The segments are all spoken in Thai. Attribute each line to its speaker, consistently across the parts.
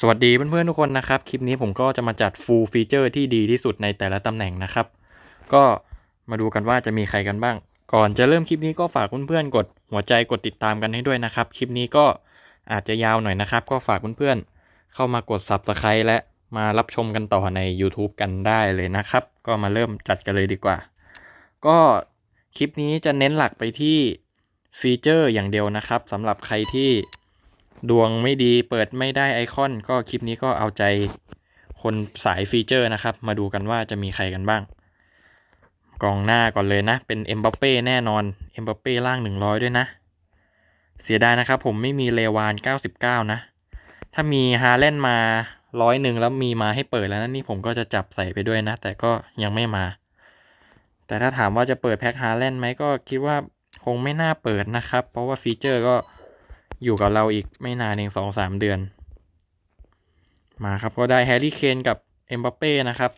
Speaker 1: สวัสดีเพื่อนๆทุกคนนะครับ คลิปนี้ผมก็จะมาจัด full feature ที่ดีที่สุดในแต่ละตำแหน่งนะครับ ก็มาดูกันว่าจะมีใครกันบ้าง ก่อนจะเริ่มคลิปนี้ก็ฝากเพื่อนๆกดหัวใจกดติดตามกันให้ด้วยนะครับ คลิปนี้ก็อาจจะยาวหน่อยนะครับ ก็ฝากเพื่อนๆเข้ามากด subscribe และมารับชมกันต่อใน YouTube กันได้เลยนะครับ ก็มาเริ่มจัดกันเลยดีกว่า ก็คลิปนี้จะเน้นหลักไปที่ฟีเจอร์อย่างเดียวนะครับสำหรับใครที่ ดวงไม่ดีเปิดไม่ได้ไอคอน ก็คลิปนี้ก็เอาใจคนสายฟีเจอร์นะครับ มาดูกันว่าจะมีใครกันบ้าง กองหน้าก่อนเลยนะ เป็นเอ็มบัปเป้แน่นอนเอ็มบัปเป้ล่างหนึ่งร้อยด้วยนะ เสียดายนะครับ ผมไม่มีเลวานเก้าสิบเก้านะ ถ้ามีฮาเลนมาร้อยหนึ่งแล้วมีมาให้เปิดแล้วนะนี่ผมก็จะจับใส่ไปด้วยนะ แต่ก็ยังไม่มา แต่ถ้าถามว่าจะเปิดแพ็คฮาแลนไหมก็คิดว่าคงไม่น่าเปิดนะครับ เพราะว่าฟีเจอร์ก็ อยู่กับเราอีกไม่นานเองสองสามเดือน มาครับก็ได้แฮร์รี่เคนกับเอ็มบัปเป้นะครับ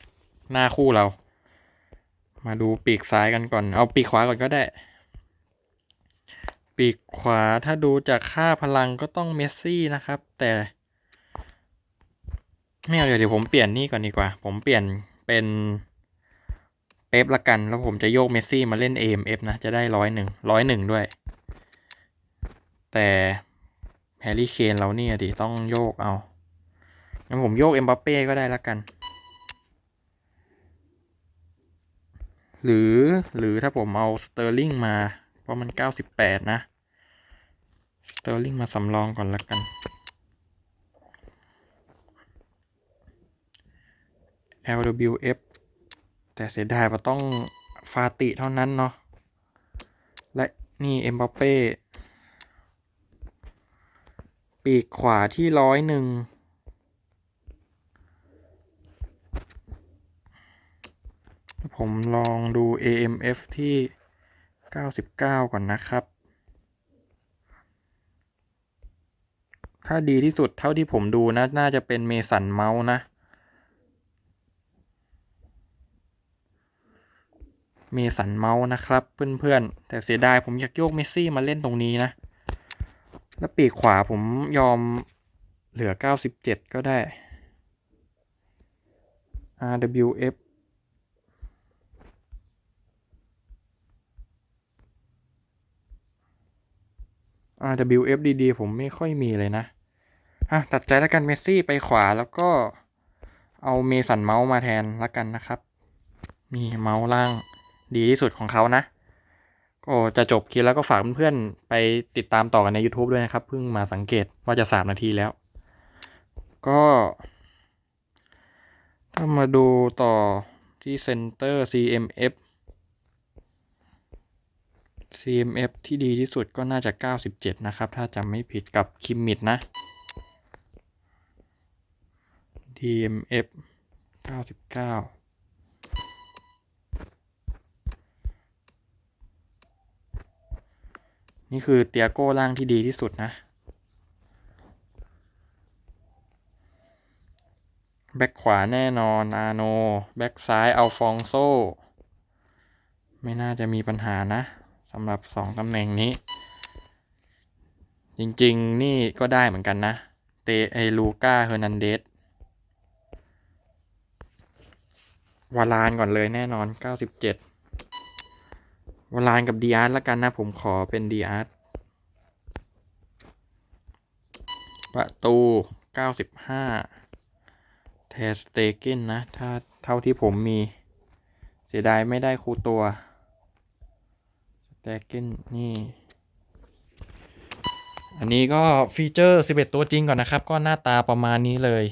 Speaker 1: หน้าคู่เรา มาดูปีกซ้ายกันก่อน เอาปีกขวาก่อนก็ได้ ปีกขวาถ้าดูจากค่าพลังก็ต้องเมสซี่นะครับ แต่ ไม่เอาเดี๋ยวผมเปลี่ยนนี่ก่อนดีกว่า ผมเปลี่ยนเป็นเป๊ปละกัน แล้วผมจะโยกเมสซี่มาเล่น AMF นะ จะได้ร้อยหนึ่งร้อยหนึ่งด้วย แต่ แฮร์รี่เคนเราเนี่ยดิต้องโยกเอา งั้นผมโยกเอ็มบัปเป้ก็ได้ละกัน หรือหรือถ้าผมเอาสเตอร์ลิงมา เพราะมันเก้าสิบแปดนะ สเตอร์ลิงมาสำรองก่อนละกัน LWF แต่เสียดายว่าต้องฟาติเท่านั้นเนาะ และนี่เอ็มบัปเป้ ปีกขวาที่ร้อยหนึ่งผมลองดู AMF ที่ 99 ก่อนนะครับ ถ้าดีที่สุดเท่าที่ผมดูนะ น่าจะเป็นเมสันเมาส์นะ เมสันเมาส์นะครับ เพื่อนๆ แต่เสียดายผมอยากโยกเมสซี่มาเล่นตรงนี้นะ แล้วปีกขวาผมยอมเหลือ 97 ก็ได้ RWF RWF ดีๆผมไม่ค่อยมีเลยนะ อะ ตัดใจแล้วกันเมสซี่ไปขวาแล้วก็เอาเมสันเมาส์มาแทนแล้วกันนะครับ มีเมาส์ล่างดีที่สุดของเขานะ ก็จะจบคลิปแล้วก็ฝากเพื่อนๆไปติดตามต่อกันใน YouTube ด้วยนะครับ เพิ่งมาสังเกตว่าจะสามนาทีแล้ว ก็ถ้ามาดูต่อที่เซ็นเตอร์ CMF CMF ที่ดีที่สุดก็น่าจะ 97 นะครับ ถ้าจำไม่ผิดกับคิมมิดนะ DMF 99 นี่คือเตียโก้ล่างที่ดีที่สุดนะ แบ็คขวาแน่นอนอาโน แบ็คซ้ายเอัลฟองโซ ไม่น่าจะมีปัญหานะสำหรับสองตำแหน่งนี้ จริงๆ นี่ก็ได้เหมือนกันนะ เตไอลูก้าเฮอร์นันเดสวาลานก่อนเลยแน่นอน 97 วาลานกับดีอาร์ตแล้วกันนะ ผมขอเป็นดีอาร์ตประตู 95 เทสเตเกนนะ ถ้าเท่าที่ผมมี เสียดายไม่ได้ครูตัวสเตเกนนี่ อันนี้ก็ฟีเจอร์ 11 ตัวจริงก่อนนะครับ ก็หน้าตาประมาณนี้เลย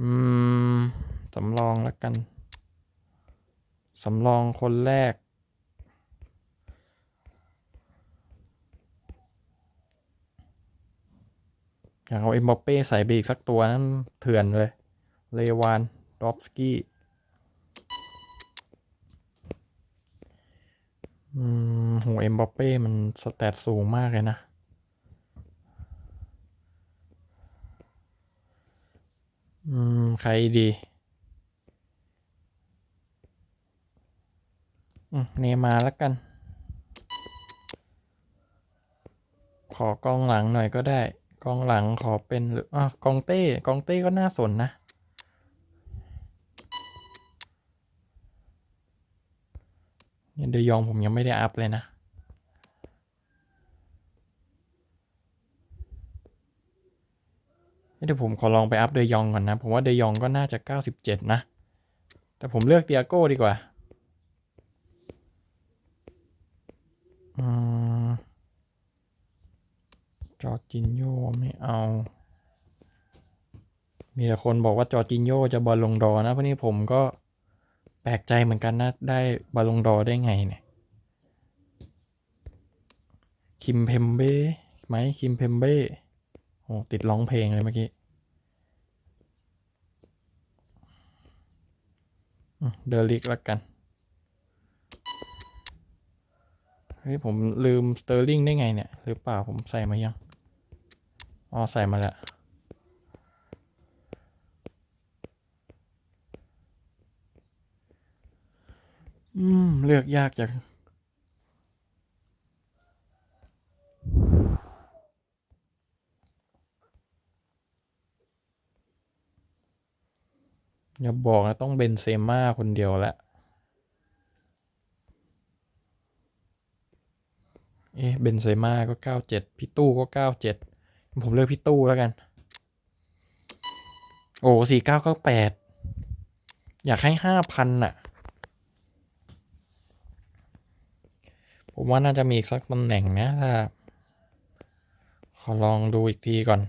Speaker 1: อืม สำรองแล้วกัน สำรองคนแรก อยากเอาเอ็มบัปเป้ใส่ไปอีกสักตัวนั้นเถื่อนเลย เลวานดอฟสกี้อืมโหเอ็มบัปเป้มันสแตทสูงมากเลยนะ อืม ใครดี อืม เนมาแล้วกัน ขอกองหลังหน่อยก็ได้ องหลังขอเป็นหรืออะกองเต้กองเต้ก็น่าสนนะ เนี่ยเดยองผมยังไม่ได้อัพเลยนะ เดี๋ยวผมขอลองไปอัพเดยองก่อนนะ ผมว่าเดยองก็น่าจะเก้าสิบเจ็ดนะ แต่ผมเลือกเตียโก้ดีกว่า อืม จอร์จินโยไม่เอา มีแต่คนบอกว่าจอร์จินโยจะบอลลงดอร์นะเพราะนี่ผมก็แปลกใจเหมือนกันนะ ได้บอลลงดอร์ได้ไงเนี่ย คิมเพมเบ้ไหมคิมเพมเบ้โอ้ติดร้องเพลงเลยเมื่อกี้เดอริกแล้วกัน เฮ้ย ผมลืมสเตอร์ลิงได้ไงเนี่ย หรือเปล่าผมใส่มายัง อ๋อใส่มาแล้วอืม เลือกยากจังอย่าบอกนะ ต้องเบนเซม่าคนเดียวละ เอ๊ะเบนเซม่าก็เก้าเจ็ดพี่ตู้ก็เก้าเจ็ด ผมเลือกพี่ตู้แล้วกัน โอ้สี่เก้าเก้าแปดอยากให้ห้าพันน่ะ ผมว่าน่าจะมีสักตำแหน่งนะถ้าขอลองดูอีกทีก่อน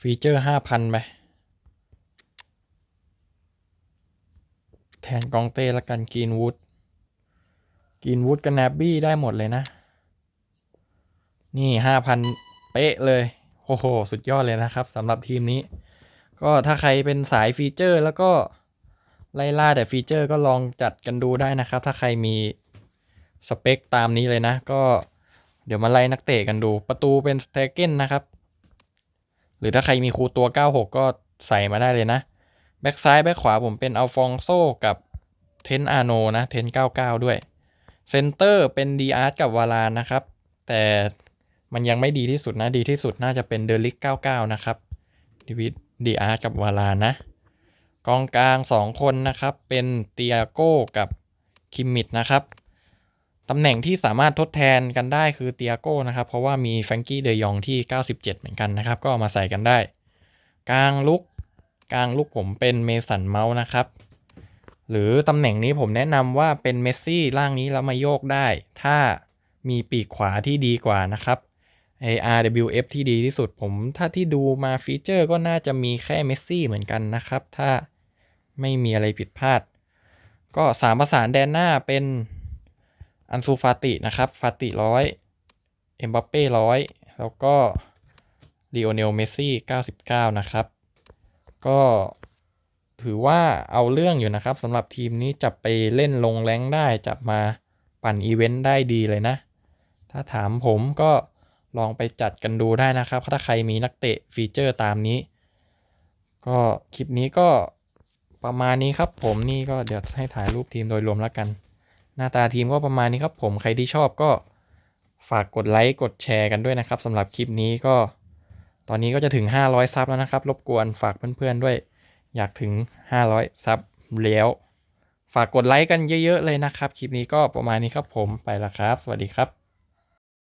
Speaker 1: ฟีเจอร์ห้าพันไป แทนกองเต้ละกันกีนวูดกีนวูดกับแนบบี้ได้หมดเลยนะ นี่ห้าพัน เป๊ะเลยโอ้โหสุดยอดเลยนะครับสำหรับทีมนี้ ก็ถ้าใครเป็นสายฟีเจอร์แล้วก็ไล่ล่าแต่ฟีเจอร์ก็ลองจัดกันดูได้นะครับ ถ้าใครมีสเปคตามนี้เลยนะ ก็เดี๋ยวมาไล่นักเตะกันดู ประตูเป็นสเตเกนนะครับ หรือถ้าใครมีครูตัว 96 ก็ใส่มาได้เลยนะ แบ็กซ้ายแบ็กขวาผมเป็นอัลฟองโซกับเทนอาโนนะเทน99 ด้วย เซนเตอร์เป็นดีอาร์ตกับวาลานนะครับ แต่ มันยังไม่ดีที่สุดนะ ดีที่สุดน่าจะเป็นเดลิก99 นะครับดีวิดดีอาร์กับวาลานะ กองกลาง 2 คนนะครับ เป็นเตียโก้กับคิมมิดนะครับตำแหน่งที่สามารถทดแทนกันได้คือเตียโก้นะครับ เพราะว่ามีแฟรงกี้เดยองที่ 97 เหมือนกันนะครับ ก็เอามาใส่กันได้ กลางลุกกลางลุกผมเป็นเมสันเมาส์นะครับ หรือตำแหน่งนี้ผมแนะนำว่าเป็นเมสซี่ร่างนี้แล้วมาโยกได้ ถ้ามีปีกขวาที่ดีกว่านะครับ ไอ RWF ที่ดีที่สุดผมถ้าที่ดูมาฟีเจอร์ก็น่าจะมีแค่เมสซี่เหมือนกันนะครับ ถ้าไม่มีอะไรผิดพลาด ก็สามประสานแดนหน้าเป็นอันซูฟาตินะครับ ฟาติร้อยเอ็มบัปเป้ร้อยแล้วก็ลีโอเนลเมสซี่99 นะครับ ก็ถือว่าเอาเรื่องอยู่นะครับสำหรับทีมนี้จับไปเล่นลงแรงได้จับมาปั่นอีเวนต์ได้ดีเลยนะ ถ้าถามผมก็ ลองไปจัดกันดูได้นะครับ ถ้าใครมีนักเตะฟีเจอร์ตามนี้ ก็คลิปนี้ก็ประมาณนี้ครับ ผมนี่ก็เดี๋ยวให้ถ่ายรูปทีมโดยรวมแล้วกัน หน้าตาทีมก็ประมาณนี้ครับ ผมใครที่ชอบก็ฝากกดไลค์กดแชร์กันด้วยนะครับสำหรับคลิปนี้ก็ ตอนนี้ก็จะถึง 500 ซับแล้วนะครับ รบกวนฝากเพื่อนๆด้วย อยากถึง 500 ซับแล้ว ฝากกดไลค์กันเยอะ ๆ เลยนะครับ คลิปนี้ก็ประมาณนี้ครับผมไปล้วครับ สวัสดีครับ